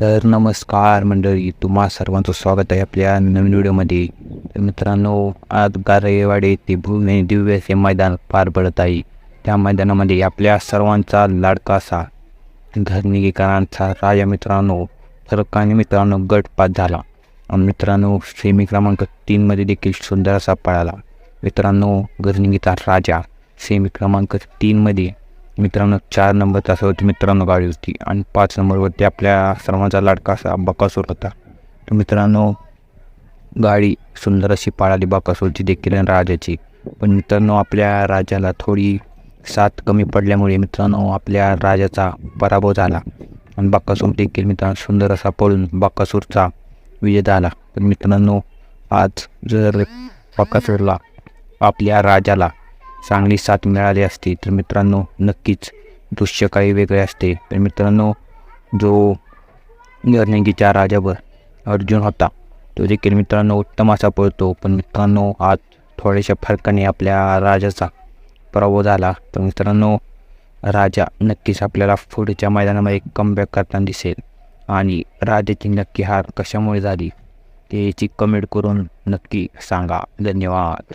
तर नमस्कार मंडळी तुम्हा सर्वांचं स्वागत आहे आपल्या नवीन व्हिडिओमध्ये. तर मित्रांनो आज गारेवाडी ते भूमी दिव्य हे मैदान पार पडत आहे. त्या मैदानामध्ये आपल्या सर्वांचा लाडका असा घरनिगीकरांचा राजा मित्रांनो सरकारने मित्रांनो गटपात झाला. आणि मित्रांनो सेमी क्रमांक तीनमध्ये देखील सुंदर असा पळाला. मित्रांनो घरनिगीचा राजा सेमी क्रमांक तीनमध्ये मित्रांनो चार नंबरचा होती मित्रांनो गाडी होती आणि पाच नंबरवरती आपल्या सर्वांचा लाडका असा बकासूर होता. तर मित्रांनो गाडी सुंदर अशी पाळाली बकासूरची देखील आणि राजाची. पण मित्रांनो आपल्या राजाला थोडी साथ कमी पडल्यामुळे मित्रांनो आपल्या राजाचा पराभव झाला. आणि बकासूर देखील मित्रांनो सुंदर असा पळून बकासूरचा विजय झाला. पण मित्रांनो आज जर बकासूरला आपल्या राजाला चांगली साथ मिळाली असती तर मित्रांनो नक्कीच दृश्य काही वेगळे असते. तर मित्रांनो जो गर्णिकीच्या राजावर अर्जुन होता तो देखील मित्रांनो उत्तम असा पळतो. पण मित्रांनो आज थोड्याशा फरकाने आपल्या राजाचा पराभव झाला. तर मित्रांनो राजा नक्कीच आपल्याला पुढच्या मैदानामध्ये कमबॅक करताना दिसेल. आणि राजाची नक्की हार कशामुळे झाली ते याची कमेंट करून नक्की सांगा. धन्यवाद.